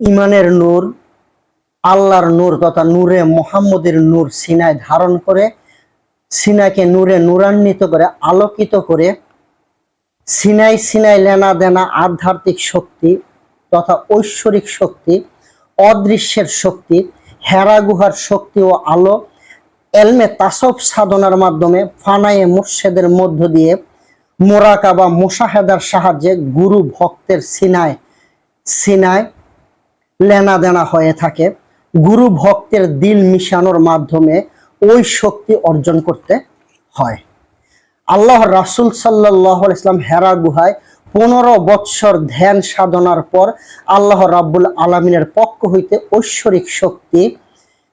ইমানের নূর, আল্লাহর নূর তথা নূরে মোহাম্মদের নূর সিনায় ধারণ করে, সিনাকে নূরে নূরান্বিত করে, আলোকিত করে, সিনাই সিনাই লেনা দেনা আধ্যাত্মিক শক্তি তথা ঐশ্বরিক শক্তি, অদৃশ্যের শক্তি, হেরা গুহার শক্তি ও আলো, এলমে তাসব সাধনার মাধ্যমে ফানায়ে মুর্শেদের মধ্য দিয়ে মোরাকা বা মুশাহেদার সাহায্যে গুরু ভক্তের সিনায় সিনায় লেনা দেনা হয়ে থাকে। গুরু ভক্তের দিল মিশানোর মাধ্যমে ওই শক্তি অর্জন করতে হয়। আল্লাহ রাসুল সাল্লাহ ইসলাম হেরা গুহায় পনেরো বৎসর ধ্যান সাধনার পর আল্লাহ রাব্বুল আলমিনের পক্ষ হইতে ঐশ্বরিক শক্তি,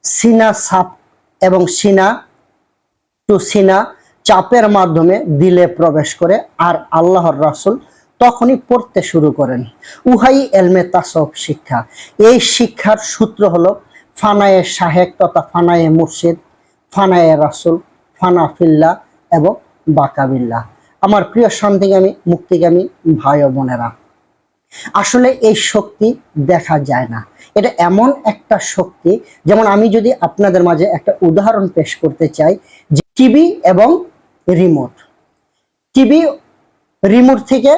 সিনা সাপ এবং সিনা টু সিনা চাপের মাধ্যমে দিলে প্রবেশ করে। আর আল্লাহর রাসুল তখনই পড়তে শুরু করেন। উহাই এলমে তাসব শিক্ষা। এই শিক্ষার সূত্র হলো, ফানায়ে শাহেক তথা ফানায়ে মুর্শিদ, ফানায়ে রাসুল, ফানা ফিল্লা এবং বাকাবিল্লা আমার প্রিয় শান্তিগামী, মুক্তিগামী ভাই বোনেরা, আসলে এই শক্তি দেখা যায় না। এটা এমন একটা শক্তি, যেমন আমি যদি আপনাদের মাঝে একটা উদাহরণ পেশ করতে চাই, যে টিভি এবং রিমোট। টিভি, রিমোট থেকে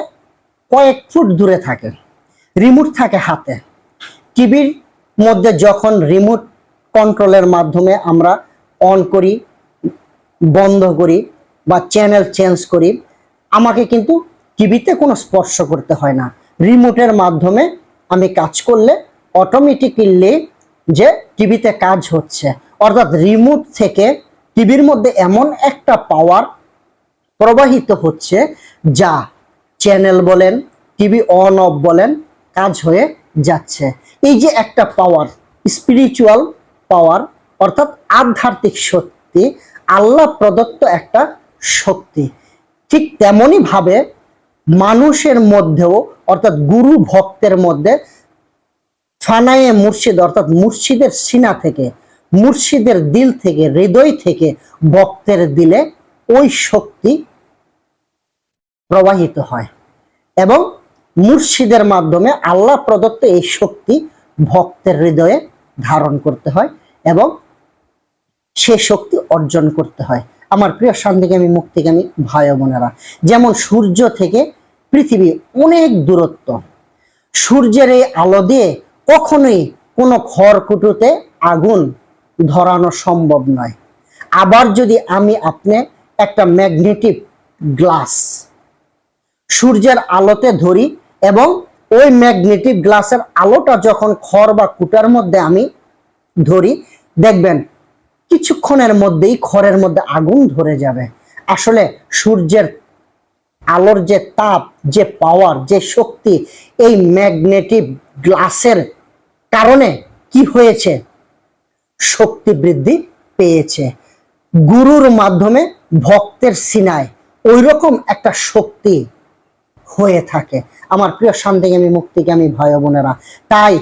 কয়েক ফুট দূরে থাকে রিমোট থাকে হাতে। টিভির মধ্যে যখন রিমোট কন্ট্রোলের মাধ্যমে আমরা অন করি, বন্ধ করি বা চ্যানেল চেঞ্জ করি, আমাকে কিন্তু টিভিতে কোনো স্পর্শ করতে হয় না। রিমোটের মাধ্যমে আমি কাজ করলে অটোমেটিক্যালি যে টিভিতে কাজ হচ্ছে, অর্থাৎ রিমোট থেকে টিভির মধ্যে এমন একটা পাওয়ার প্রবাহিত হচ্ছে যা চ্যানেল বলেন টিভি অন অফ বলেন, কাজ হয়ে যাচ্ছে। এই যে একটা পাওয়ার স্পিরিচুয়াল পাওয়ার অর্থাৎ আধ্যাত্মিক শক্তি, আল্লাহ প্রদত্ত একটা শক্তি। ঠিক তেমনই ভাবে মানুষের মধ্যেও, অর্থাৎ গুরু ভক্তের মধ্যে, ফানায়ে মুর্শিদ, অর্থাৎ মুর্শিদের সিনা থেকে, মুর্শিদের দিল থেকে, হৃদয় থেকে, ভক্তের দিলে ওই শক্তি প্রবাহিত হয়। এবং মুর্শিদের মাধ্যমে আল্লাহ প্রদত্ত এই শক্তি ভক্তের হৃদয়ে ধারণ করতে হয় এবং সে শক্তি অর্জন করতে হয়। আমার প্রিয় শান্তিকামী, মুক্তিকামী ভাই বোনেরা, যেমন সূর্য থেকে পৃথিবী অনেক দূরত্ব, সূর্যের এই আলো দিয়ে কখনোই কোনো খড়কুটোতে আগুন ধরানো সম্ভব নয়। আবার যদি আমি আপনি একটা ম্যাগনেটিক গ্লাস সূর্যের আলোতে ধরি এবং ওই ম্যাগনেটিক গ্লাসের আলোটা যখন খড় বা কুটার মধ্যে আমি ধরি, দেখবেন কিছুক্ষণের মধ্যেই খড়ের মধ্যে আগুন ধরে যাবে। আসলে সূর্যের আলোর যে তাপ, যে পাওয়ার যে শক্তি, এই ম্যাগনেটিক গ্লাসের কারণে কি হয়েছে? শক্তি বৃদ্ধি পেয়েছে। গুরুর মাধ্যমে ভক্তের সিনায় ওই রকম একটা শক্তি হয়ে থাকে। আমার প্রিয় শান্তিগামী মুক্তিগামী ও বোনেরা, তাই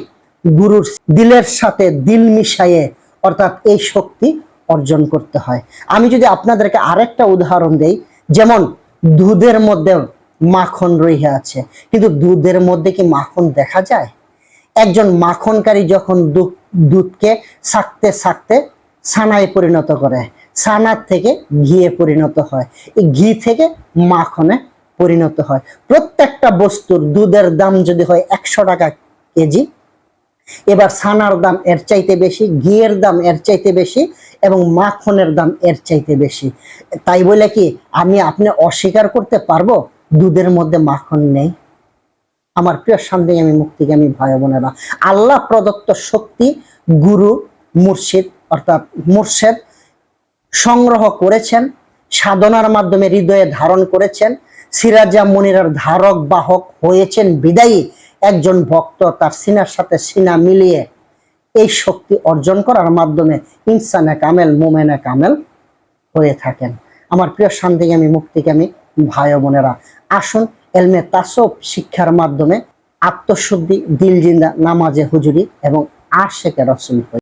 গুরুর দিলের সাথে দিল মিশাইয়ে অর্থাৎ এই শক্তি অর্জন করতে হয়। আমি যদি আপনাদেরকে আরেকটা উদাহরণ দেই, যেমন দুধের মধ্যে মাখন রইয়া আছে। কিন্তু দুধের মধ্যে কি মাখন দেখা যায়? একজন মাখনকারী যখন দুধ, দুধকে সাকতে সাকতে ছানায় পরিণত করে ছানার থেকে ঘিয়ে পরিণত হয়। এই ঘি থেকে মাখনে পরিণত হয়। প্রত্যেকটা বস্তুর দুধের দাম যদি হয় একশো টাকা কেজি, এবার ছানার দাম এর চাইতে বেশি, ঘিয়ের দাম এর চাইতে বেশি এবং মাখনের দাম এর চাইতে বেশি। তাই বলে কি, আমি, আপনি অস্বীকার করতে পারব? দুধের মধ্যে মাখন নেই। আমার প্রিয় শান্তি আমি মুক্তিগামী ভাই বোনেরা। আল্লাহ প্রদত্ত শক্তি, গুরু, মুর্শিদ, অর্থাৎ মুর্শেদ সংগ্রহ করেছেন, সাধনার মাধ্যমে হৃদয়ে ধারণ করেছেন সিরাজা মনিরার ধারক বাহক হয়েছেন বিদায়ী একজন ভক্ত, তার সিনার সাথে সিনা মিলিয়ে এই শক্তি অর্জন করার মাধ্যমে ইনসানে কামেল মোমেনে কামেল হয়ে থাকেন। আমার প্রিয় শান্তিগামী, মুক্তিগামী ভাই বোনেরা, আসুন এলমে তাসব শিক্ষার মাধ্যমে আত্মশুদ্ধি দিল জিন্দা নামাজে হুজুরি এবং আশেকে রসুল